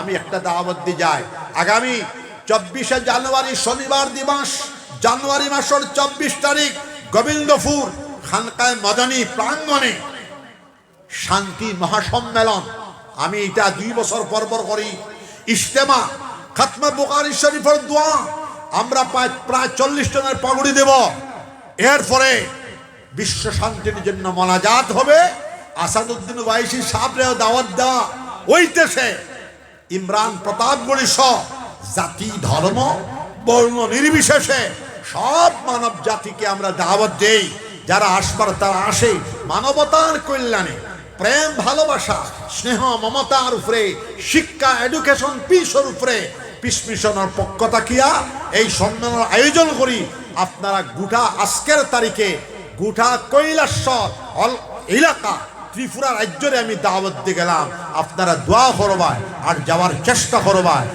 আমি একটা দাওয়াত দিয়ে যাই। আগামী চব্বিশে জানুয়ারি শনিবার দিবস, জানুয়ারি মাসের চব্বিশ তারিখ, গোবিন্দপুর, খানকায় মদনী প্রাঙ্গণে। শান্তি মহাসম্মেলন। আমি এটা দুই বছর পর পর করি। ইস্তেমা খাতমা বুকারি শরীফের দোয়া, আমরা প্রায় চল্লিশ জনের পাগুড়ি দেব। এরপরে বিশ্ব শান্তির জন্য মনাজাত হবে। আসাদুদ্দিন ওয়াইসি সাহেবরেও দাওয়াত দেওয়া ওইতেছে ইমরান প্রতাপগড়ি সহ জাতি, ধর্ম, বর্ণ নির্বিশেষে সব মানব জাতিকে আমরা দাওয়াত দেই। যারা আসবার, তারা আসে মানবতার কল্যাণে। প্রেম, ভালোবাসা, স্নেহ, মমতার উপরে, শিক্ষা এডুকেশন পিসের উপরে। পিস মিশনের পক্ষ থাকিয়া এই সম্মেলন আয়োজন করি। আপনারা গোটা আজকের তারিখে গোটা কৈলাসর অল, এলাকা ত্রিপুরা রাজ্যরে আমি দাওয়াত দিয়ে গেলাম। আপনারা দোয়া করবায় আর যাওয়ার চেষ্টা করবায়